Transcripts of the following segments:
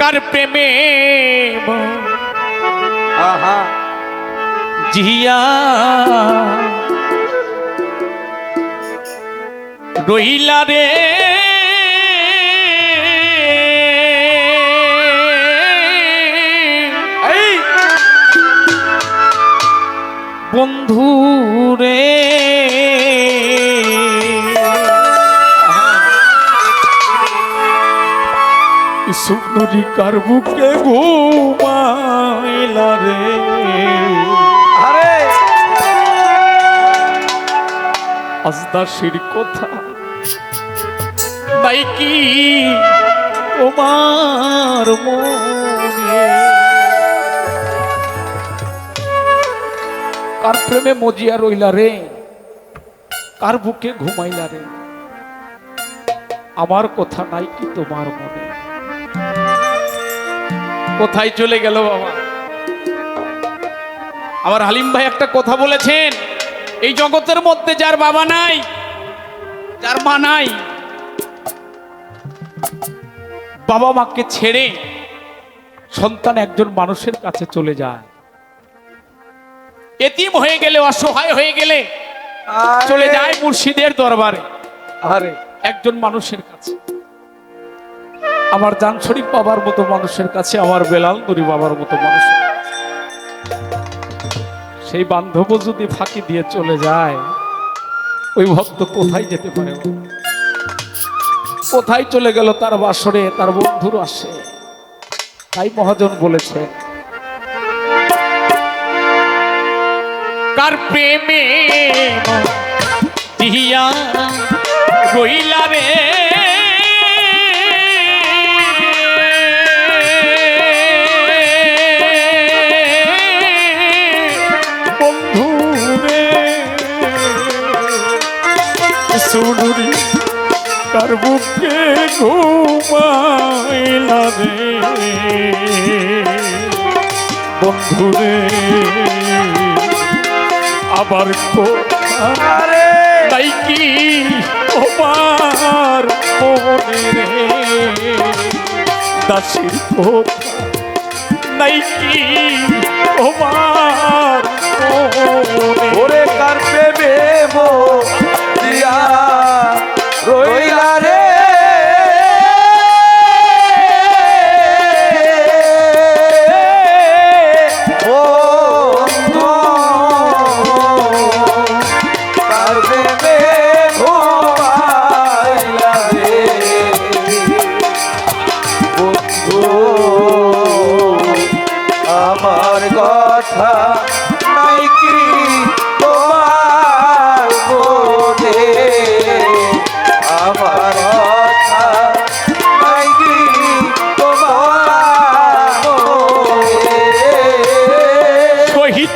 কার প্রেমে আহা জিয়া রইলা রে বন্ধু রে। সুন্দরী কার বুকে ঘুমাইলা রে। আরে। আজদাসির কথা তাই কি তোমার মনে? কার প্রেমে মজিয়া রইলা রে? কার বুকে ঘুমাইলা রে? আমার কথা নাই কি তোমার মনে? কোথায় চলে গেল বাবা? আমার হালিম ভাই একটা কথা বলেছেন, এই জগতের মধ্যে যার বাবা নাই, যার মা নাই, বাবা মাকে ছেড়ে সন্তান একজন মানুষের কাছে চলে যায়। এতিম হয়ে গেলে অসহায় হয়ে গেলে চলে যায় মুর্শিদের দরবারে। আরে। একজন মানুষের কাছে। আমার জান শরীফ বাবার মতো মানুষের কাছে আমার বেলাল নুরি বাবার মতো মানুষের কাছে। সেই বান্ধব যদি ফাঁকি দিয়ে চলে যায় ওই ভক্ত কোথায় যেতে পারে? কোথায় চলে গেল তার বাসরে? তার বন্ধুর আসে তাই মহাজন বলেছে কার প্রেমে দিয়া রইলা রে। বন্ধু রে সুনুরি কার বুকে ঘুমাইলা রে। বন্ধু রে আবার তাই কি তোমার মনে রে। দাসির কথা নাই কি তোমার ওরে কার প্রেমে দিয়া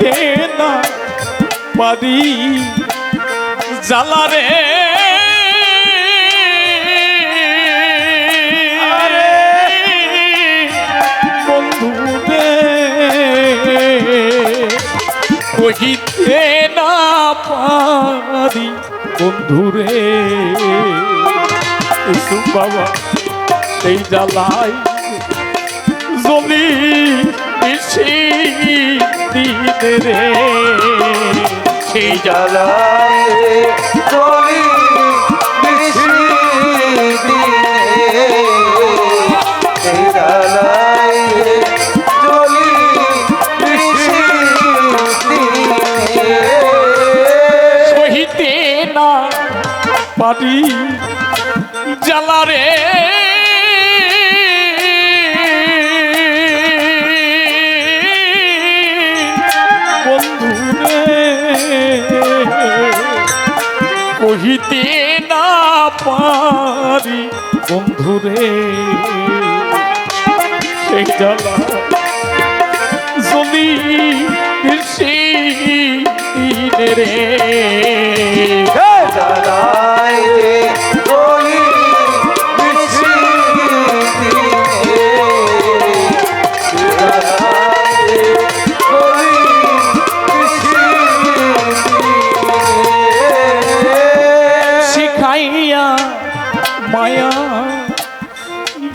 সহিতে না পারি জ্বালা রে। বন্ধু রে কহিতে না পারি বন্ধু রে ইসু বাবা সেই জ্বালাই জলি দিনে রে। সেই জ্বালা জ্বালায় না পারি জ্বালা কহিতে না পারি বন্ধু রে। জমি জ্বালা জলি রে। মায়া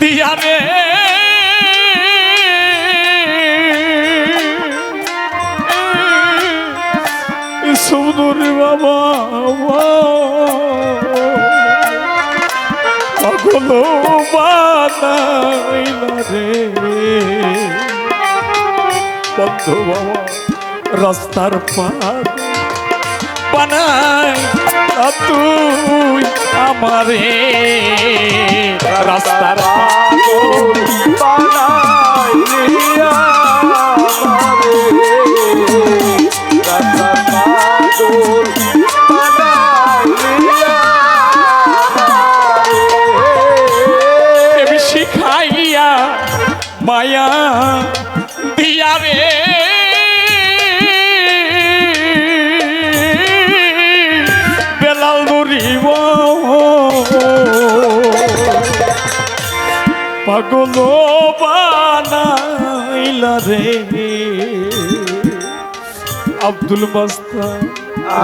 দিয়ানে। সুন্দর বাবা কখনো বাতাইল রে। বন্ধু বাবা রাস্তার পার বানাই তুই আমারে রাস্তার শিখাইয়া মায়া দিয়া রে। পাগল বানাইলা রে। আব্দুল মাস্তা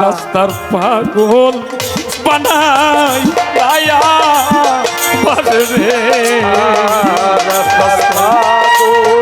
রাস্তার পাগল বানাই আয়া রে। রাস্তার পাগল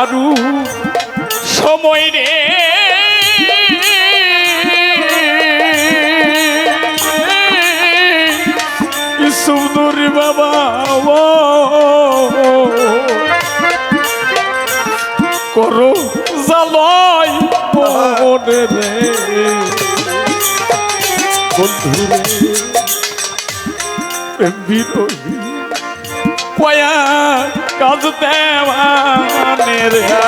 দারু সময় রে। সুন্দরী বাবা করো জালয় মনে রে। বন্ধু রে বিরোহী কয়া কাজ দেওয়ানে কার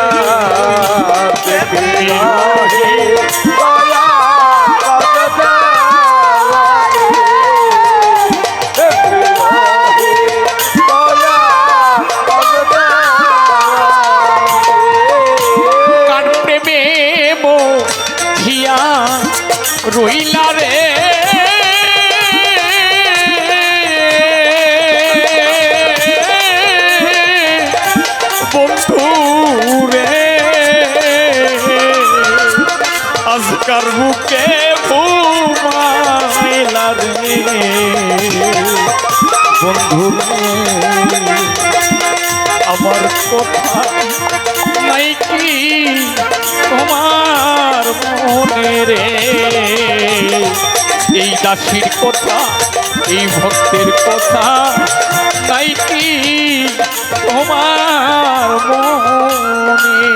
আজকার বুকে ঘুমাইলা রে বন্ধু আমার কথা নাই কি তোমার মনে রে এই দাসীর কথা, এই ভক্তের কথা নাই কি তোমার মনে?